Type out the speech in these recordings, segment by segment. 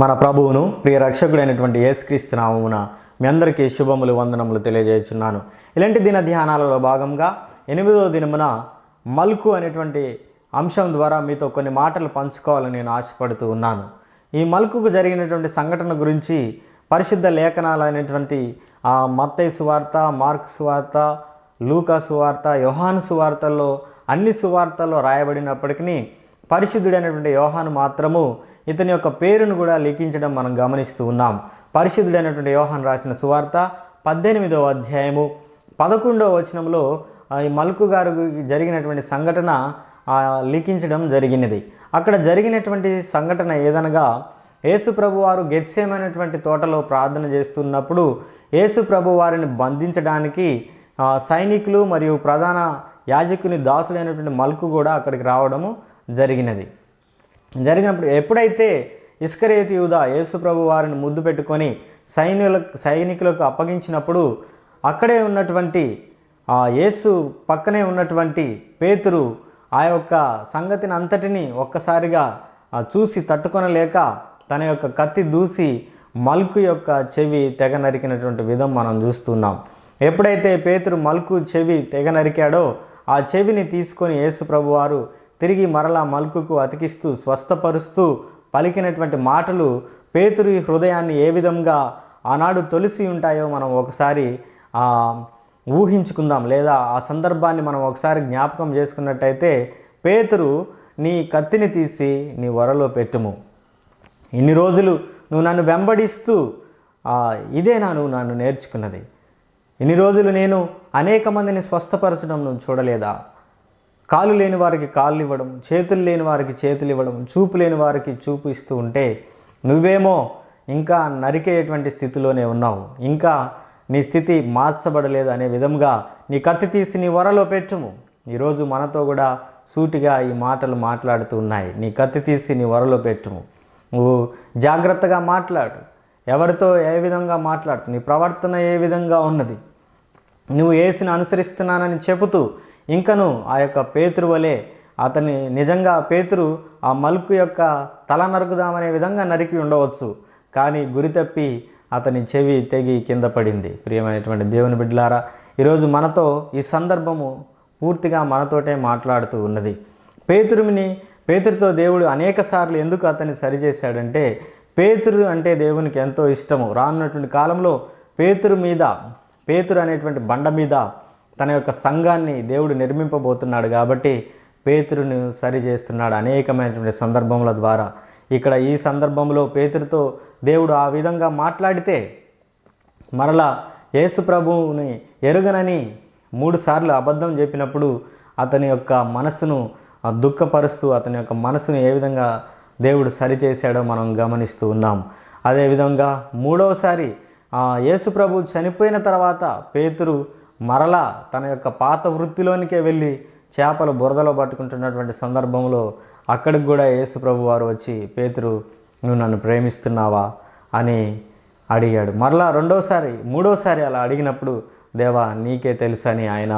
మన ప్రభువును ప్రియ రక్షకుడైనటువంటి యేసుక్రీస్తు నామమున మీ అందరికీ శుభములు వందనములు తెలియజేస్తున్నాను ఇలాంటి దిన ధ్యానాలలో భాగంగా ఎనిమిదవ దినమున మల్కు అనేటువంటి అంశం ద్వారా మీతో కొన్ని మాటలు పంచుకోవాలని నేను ఆశపడుతూ ఉన్నాను. ఈ మల్కుకు జరిగినటువంటి సంఘటన గురించి పరిశుద్ధ లేఖనాలు అనేటువంటి ఆ వార్త సువార్త మార్క్ సువార్త లూకా సువార్త యోహాను సువార్తల్లో అన్ని సువార్తల్లో రాయబడినప్పటికీ పరిశుద్ధుడైనటువంటి యోహాను మాత్రము ఇతని యొక్క పేరును కూడా లిఖించడం మనం గమనిస్తూ ఉన్నాం. పరిశుద్ధుడైనటువంటి యోహాన్ రాసిన సువార్త పద్దెనిమిదవ అధ్యాయము పదకొండవ వచనంలో ఈ మల్కు గారు జరిగినటువంటి సంఘటన లిఖించడం జరిగినది. అక్కడ జరిగినటువంటి సంఘటన ఏదనగా యేసుప్రభు వారు గెత్సేమైనటువంటి తోటలో ప్రార్థన చేస్తున్నప్పుడు యేసుప్రభు వారిని బంధించడానికి సైనికులు మరియు ప్రధాన యాజకుని దాసుడైనటువంటి మల్కు కూడా అక్కడికి రావడము జరిగినది. జరిగినప్పుడు ఎప్పుడైతే ఇస్కరేతు యూదా యేసుప్రభు వారిని ముద్దు పెట్టుకొని సైనికుల సైనికులకు అప్పగించినప్పుడు అక్కడే ఉన్నటువంటి ఆ యేసు పక్కనే ఉన్నటువంటి పేతురు ఆ యొక్క సంగతిని అంతటిని ఒక్కసారిగా చూసి తట్టుకొనలేక తన యొక్క కత్తి దూసి మల్కు యొక్క చెవి తెగ నరికినటువంటి విధం మనం చూస్తున్నాం. ఎప్పుడైతే పేతురు మల్కు చెవి తెగ నరికాడో ఆ చెవిని తీసుకొని యేసు ప్రభువారు తిరిగి మరలా మల్కుకు అతికిస్తూ స్వస్థపరుస్తూ పలికినటువంటి మాటలు పేతురి హృదయాన్ని ఏ విధంగా ఆనాడు తొలిసి ఉంటాయో మనం ఒకసారి ఊహించుకుందాం. లేదా ఆ సందర్భాన్ని మనం ఒకసారి జ్ఞాపకం చేసుకున్నట్టయితే పేతురు నీ కత్తిని తీసి నీ వరలో పెట్టుము. ఇన్ని రోజులు నువ్వు నన్ను వెంబడిస్తూ ఇదే నువ్వు నన్ను నేర్చుకున్నది. ఇన్ని రోజులు నేను అనేక మందిని స్వస్థపరచడం నువ్వు చూడలేదా? కాలు లేని వారికి కాళ్ళు ఇవ్వడం చేతులు లేని వారికి చేతులు ఇవ్వడం చూపు లేని వారికి చూపు ఇస్తూ ఉంటే నువ్వేమో ఇంకా నరికేటువంటి స్థితిలోనే ఉన్నావు. ఇంకా నీ స్థితి మార్చబడలేదు అనే విధంగా నీ కత్తి తీసి నీ వరలో పెట్టుము. ఈరోజు మనతో కూడా సూటిగా ఈ మాటలు మాట్లాడుతూ ఉన్నాయి. నీ కత్తి తీసి నీ వరలో పెట్టుము. నువ్వు జాగ్రత్తగా మాట్లాడు. ఎవరితో ఏ విధంగా మాట్లాడుతు నీ ప్రవర్తన ఏ విధంగా ఉన్నది? నువ్వు ఏసుని అనుసరిస్తున్నానని చెబుతూ ఇంకను ఆ యొక్క పేతురు వలె అతని నిజంగా పేతురు ఆ మలుకు యొక్క తల నరుకుదామనే విధంగా నరికి ఉండవచ్చు. కానీ గురి తప్పి అతని చెవి తెగి కింద పడింది. ప్రియమైనటువంటి దేవుని బిడ్డలారా ఈరోజు మనతో ఈ సందర్భము పూర్తిగా మనతోటే మాట్లాడుతూ ఉన్నది. పేతురుని పేతురితో దేవుడు అనేక సార్లు ఎందుకు అతన్ని సరిచేశాడంటే పేతురు అంటే దేవునికి ఎంతో ఇష్టము. రానున్నటువంటి కాలంలో పేతురు మీద పేతురు అనేటువంటి బండ మీద తన యొక్క సంఘాన్ని దేవుడు నిర్మింపబోతున్నాడు కాబట్టి పేతురును సరి చేస్తున్నాడు అనేకమైనటువంటి సందర్భముల ద్వారా. ఇక్కడ ఈ సందర్భంలో పేతురుతో దేవుడు ఆ విధంగా మాట్లాడితే మరలా యేసు ప్రభువుని ఎరుగనని మూడుసార్లు అబద్ధం చెప్పినప్పుడు అతని యొక్క మనసును దుఃఖపరుస్తూ అతని యొక్క మనసును ఏ విధంగా దేవుడు సరిచేశాడో మనం గమనిస్తూ ఉన్నాం. అదేవిధంగా మూడవసారి ఆ, యేసు ప్రభు చనిపోయిన తర్వాత పేతురు మరలా తన యొక్క పాత వృత్తిలోనికే వెళ్ళి చేపలు బురదలో పట్టుకుంటున్నటువంటి సందర్భంలో అక్కడికి కూడా యేసు ప్రభు వారు వచ్చి పేతురు నువ్వు నన్ను ప్రేమిస్తున్నావా? అని అడిగాడు. మరలా రెండోసారి మూడోసారి అలా అడిగినప్పుడు దేవా నీకే తెలుసని ఆయన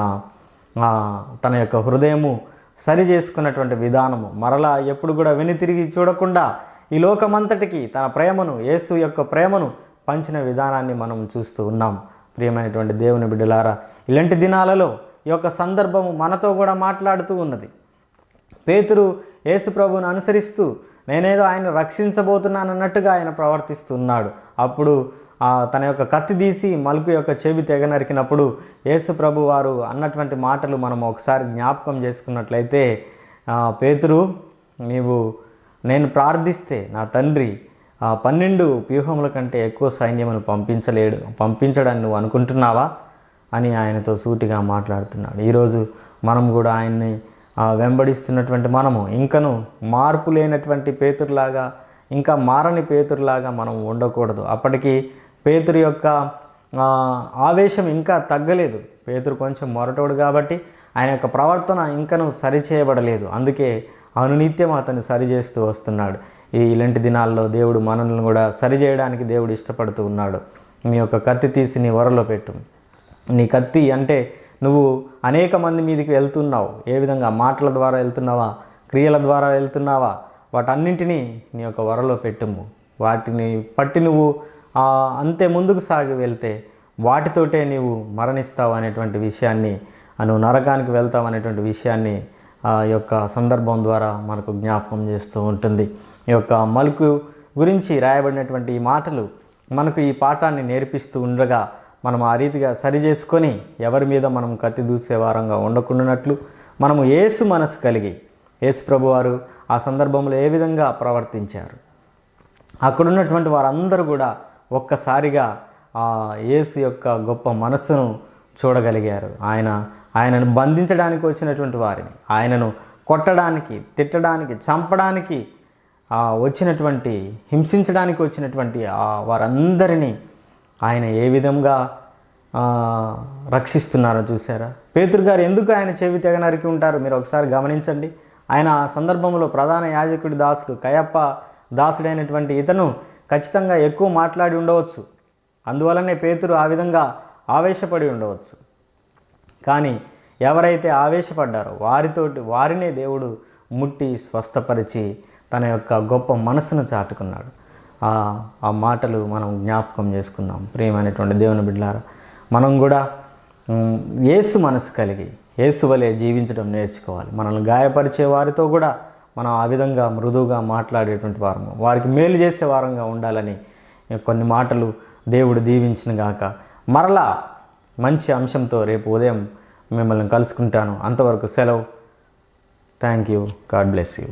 తన యొక్క హృదయము సరి చేసుకున్నటువంటి విధానము. మరలా ఎప్పుడు కూడా వెనుతిరిగి చూడకుండా ఈ లోకమంతటికి తన ప్రేమను యేసు యొక్క ప్రేమను పంచిన విధానాన్ని మనం చూస్తూ ఉన్నాం. ప్రియమైనటువంటి దేవుని బిడ్డలారా ఇలాంటి దినాలలో ఈ యొక్క సందర్భము మనతో కూడా మాట్లాడుతూ ఉన్నది. పేతురు యేసు ప్రభువును అనుసరిస్తూ నేనేదో ఆయన రక్షించబోతున్నాను అన్నట్టుగా ఆయన ప్రవర్తిస్తున్నాడు. అప్పుడు తన యొక్క కత్తి తీసి మలుకు యొక్క చెవి తెగ నరికినప్పుడు యేసు ప్రభు వారు అన్నటువంటి మాటలు మనం ఒకసారి జ్ఞాపకం చేసుకున్నట్లయితే పేతురు నీవు నేను ప్రార్థిస్తే నా తండ్రి ఆ పన్నెండు వ్యూహముల కంటే ఎక్కువ సైన్యమును పంపించలేడు పంపించడని నువ్వు అనుకుంటున్నావా? అని ఆయనతో సూటిగా మాట్లాడుతున్నాడు. ఈరోజు మనం కూడా ఆయన్ని వెంబడిస్తున్నటువంటి మనము ఇంకను మార్పు లేనటువంటి పేతురులాగా ఇంకా మారని పేతురులాగా మనం ఉండకూడదు. అప్పటికి పేతురు యొక్క ఆవేశం ఇంకా తగ్గలేదు. పేతురు కొంచెం మొరటోడు కాబట్టి ఆయన యొక్క ప్రవర్తన ఇంకను సరిచేయబడలేదు. అందుకే అనునిత్యం అతను సరిచేస్తూ వస్తున్నాడు. ఈ ఇలాంటి దినాల్లో దేవుడు మనల్ని కూడా సరిచేయడానికి దేవుడు ఇష్టపడుతూ ఉన్నాడు. నీ యొక్క కత్తి తీసి నీ వరలో పెట్టు. నీ కత్తి అంటే నువ్వు అనేక మంది మీదకి వెళ్తున్నావు. ఏ విధంగా? మాటల ద్వారా వెళ్తున్నావా? క్రియల ద్వారా వెళ్తున్నావా? వాటన్నింటినీ నీ యొక్క వరలో పెట్టుము. వాటిని పట్టి నువ్వు అంతే ముందుకు సాగి వెళ్తే వాటితోటే నీవు మరణిస్తావు అనేటువంటి విషయాన్ని నువ్వు నరకానికి వెళ్తావు అనేటువంటి విషయాన్ని ఆ యొక్క సందర్భం ద్వారా మనకు జ్ఞాపకం చేస్తూ ఉంటుంది. ఈ యొక్క మలుకు గురించి రాయబడినటువంటి ఈ మాటలు మనకు ఈ పాఠాన్ని నేర్పిస్తూ ఉండగా మనం ఆ రీతిగా సరి చేసుకొని ఎవరి మీద మనం కత్తి దూసే వారంగా ఉండకుండానట్లు మనము ఏసు మనసు కలిగి యేసు ప్రభువారు ఆ సందర్భంలో ఏ విధంగా ప్రవర్తించారు? అక్కడున్నటువంటి వారందరూ కూడా ఒక్కసారిగా ఆ యేసు యొక్క గొప్ప మనస్సును చూడగలిగారు. ఆయన ఆయనను బంధించడానికి వచ్చినటువంటి వారిని ఆయనను కొట్టడానికి తిట్టడానికి చంపడానికి వచ్చినటువంటి హింసించడానికి వచ్చినటువంటి వారందరినీ ఆయన ఏ విధంగా రక్షిస్తున్నారో చూసారా పేతురు గారు ఎందుకు ఆయన చెవి తెగ నరికి ఉంటారు? మీరు ఒకసారి గమనించండి. ఆయన ఆ సందర్భంలో ప్రధాన యాజకుడి దాసుడు కయప్ప దాసుడైనటువంటి ఇతను ఖచ్చితంగా ఎక్కువ మాట్లాడి ఉండవచ్చు. అందువలనే పేతురు ఆ విధంగా ఆవేశపడి ఉండవచ్చు. కానీ ఎవరైతే ఆవేశపడ్డారో వారితోటి వారినే దేవుడు ముట్టి స్వస్థపరిచి తన యొక్క గొప్ప మనసును చాటుకున్నాడు. ఆ మాటలు మనం జ్ఞాపకం చేసుకుందాం. ప్రియమైనటువంటి దేవుని బిడ్డలారా మనం కూడా ఏసు మనసు కలిగి ఏసు వలె జీవించడం నేర్చుకోవాలి. మనల్ని గాయపరిచే వారితో కూడా మనం ఆ విధంగా మృదువుగా మాట్లాడేటువంటి వారము. వారికి మేలు చేసే వారంగా ఉండాలని కొన్ని మాటలు దేవుడు దీవించిన గాక మరలా మంచి అంశంతో రేపు ఉదయం మిమ్మల్ని కలుసుకుంటాను. అంతవరకు సెలవు. Thank you God bless you